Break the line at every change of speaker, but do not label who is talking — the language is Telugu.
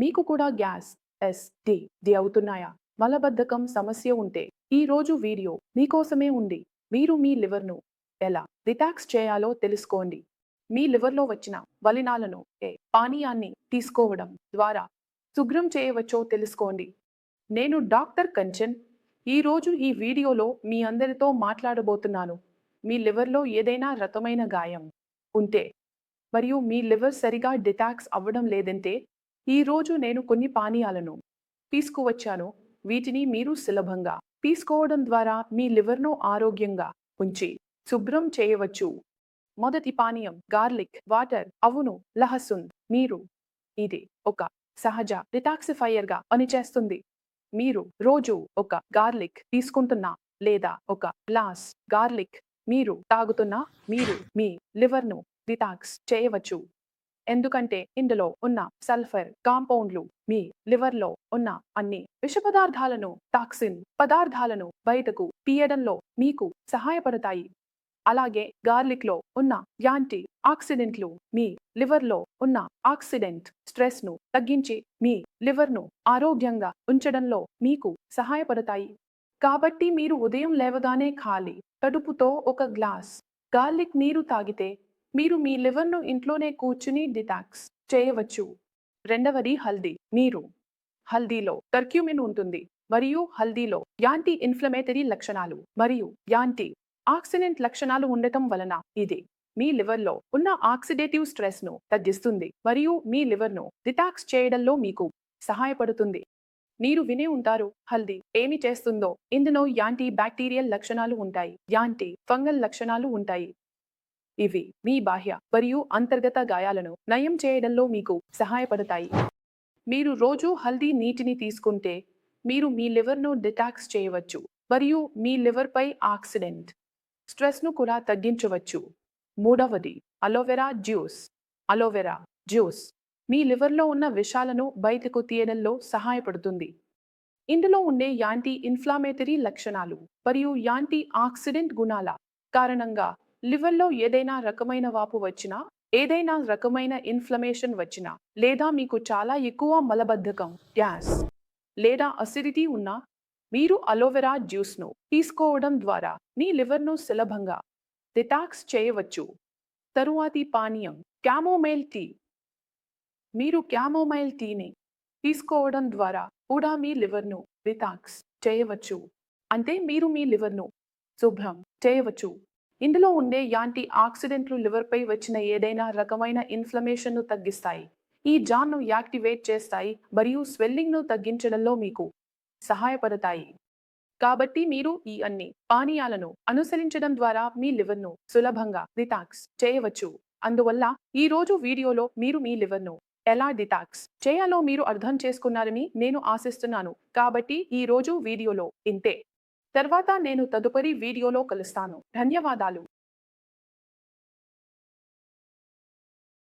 మీకు కూడా గ్యాస్ ఎస్ డి డి అవుతున్నాయా? మలబద్ధకం సమస్య ఉంటే ఈ రోజు వీడియో మీకోసమే ఉంది. మీరు మీ లివర్ను ఎలా డిటాక్స్ చేయాలో తెలుసుకోండి. మీ లివర్లో వచ్చిన వలినాలను ఏ పానీయాన్ని తీసుకోవడం ద్వారా శుభ్రం చేయవచ్చో తెలుసుకోండి. నేను డాక్టర్ కంచన్. ఈరోజు ఈ వీడియోలో మీ అందరితో మాట్లాడబోతున్నాను. మీ లివర్లో ఏదైనా రకమైన గాయం ఉంటే మరియు మీ లివర్ సరిగా డిటాక్స్ అవ్వడం లేదంటే ఈరోజు నేను కొన్ని పానీయాలను తీసుకువచ్చాను. వీటిని మీరు సులభంగా తీసుకోవడం ద్వారా మీ లివర్ను ఆరోగ్యంగా ఉంచి శుభ్రం చేయవచ్చు. మొదటి పానీయం గార్లిక్ వాటర్. అవును లహసున్. మీరు ఇది ఒక సహజ డిటాక్సిఫైయర్గా పనిచేస్తుంది. మీరు రోజు ఒక గార్లిక్ తీసుకుంటున్నా లేదా ఒక గ్లాస్ గార్లిక్ మీరు తాగుతున్నా మీరు మీ లివర్ను డిటాక్స్ చేయవచ్చు. ఎందుకంటే ఇందులో ఉన్న సల్ఫర్ కాంపౌండ్లు మీ లివర్లో ఉన్న అన్ని విష పదార్థాలను టాక్సిన్ పదార్థాలను బయటకు తీయడంలో మీకు సహాయపడతాయి. అలాగే గార్లిక్లో ఉన్న యాంటీ ఆక్సిడెంట్లు మీ లివర్లో ఉన్న ఆక్సిడెంట్ స్ట్రెస్ను తగ్గించి మీ లివర్ను ఆరోగ్యంగా ఉంచడంలో మీకు సహాయపడతాయి. కాబట్టి మీరు ఉదయం లేవగానే ఖాళీ కడుపుతో ఒక గ్లాస్ గార్లిక్ నీరు తాగితే మీరు మీ లివర్ను ఇంట్లోనే కూర్చుని డిటాక్స్ చేయవచ్చు. రెండవది హల్దీ. మీరు హల్దీలో కర్క్యూమిన్ ఉంటుంది మరియు హల్దీలో యాంటీ ఇన్ఫ్లమేటరీ లక్షణాలు మరియు యాంటీ ఆక్సిడెంట్ లక్షణాలు ఉండటం వలన ఇది మీ లివర్లో ఉన్న ఆక్సిడేటివ్ స్ట్రెస్ను తగ్గిస్తుంది మరియు మీ లివర్ను డిటాక్స్ చేయడంలో మీకు సహాయపడుతుంది. మీరు వినే ఉంటారు హల్దీ ఏమి చేస్తుందో. ఇందులో యాంటీ బ్యాక్టీరియల్ లక్షణాలు ఉంటాయి యాంటీ ఫంగల్ లక్షణాలు ఉంటాయి ఇవి మీ బాహ్య మరియు అంతర్గత గాయాలను నయం చేయడంలో మీకు సహాయపడతాయి. మీరు రోజు హల్దీ నీటిని తీసుకుంటే మీరు మీ లివర్ను డిటాక్స్ చేయవచ్చు మరియు మీ లివర్పై ఆక్సిడెంట్ స్ట్రెస్ను కూడా తగ్గించవచ్చు. మూడవది aloe vera juice. Aloe vera juice మీ లివర్లో ఉన్న విషాలను బయటకు తీయడంలో సహాయపడుతుంది. ఇందులో ఉండే యాంటీ ఇన్ఫ్లామేటరీ లక్షణాలు మరియు యాంటీ ఆక్సిడెంట్ గుణాల కారణంగా లివర్లో ఏదైనా రకమైన వాపు వచ్చినా ఏదైనా రకమైన ఇన్ఫ్లమేషన్ వచ్చినా లేదా మీకు చాలా ఎక్కువ మలబద్ధకం గ్యాస్ లేదా అసిడిటీ ఉన్నా మీరు అలోవెరా జ్యూస్ను తీసుకోవడం ద్వారా మీ లివర్ను సులభంగా డిటాక్స్ చేయవచ్చు. తరువాతి పానీయం క్యామోమైల్ టీ. మీరు క్యామోమైల్ టీని తీసుకోవడం ద్వారా కూడా మీ లివర్ను డిటాక్స్ చేయవచ్చు. అంటే మీరు మీ లివర్ను శుభ్రం చేయవచ్చు. ఇందులో ఉండే యాంటీ ఆక్సిడెంట్లు లివర్పై వచ్చిన ఏదైనా రకమైన ఇన్ఫ్లమేషన్ను తగ్గిస్తాయి. ఈ జాన్ను యాక్టివేట్ చేస్తాయి మరియు స్వెల్లింగ్ను తగ్గించడంలో మీకు సహాయపడతాయి. కాబట్టి మీరు ఈ అన్ని పానీయాలను అనుసరించడం ద్వారా మీ లివర్ను సులభంగా డిటాక్స్ చేయవచ్చు. అందువల్ల ఈ రోజు వీడియోలో మీరు మీ లివర్ను ఎలా డిటాక్స్ చేయాలో మీరు అర్థం చేసుకున్నారని నేను ఆశిస్తున్నాను. కాబట్టి ఈ రోజు వీడియోలో ఇంతే. తర్వాత నేను తదుపరి వీడియోలో కలుస్తాను. ధన్యవాదాలు.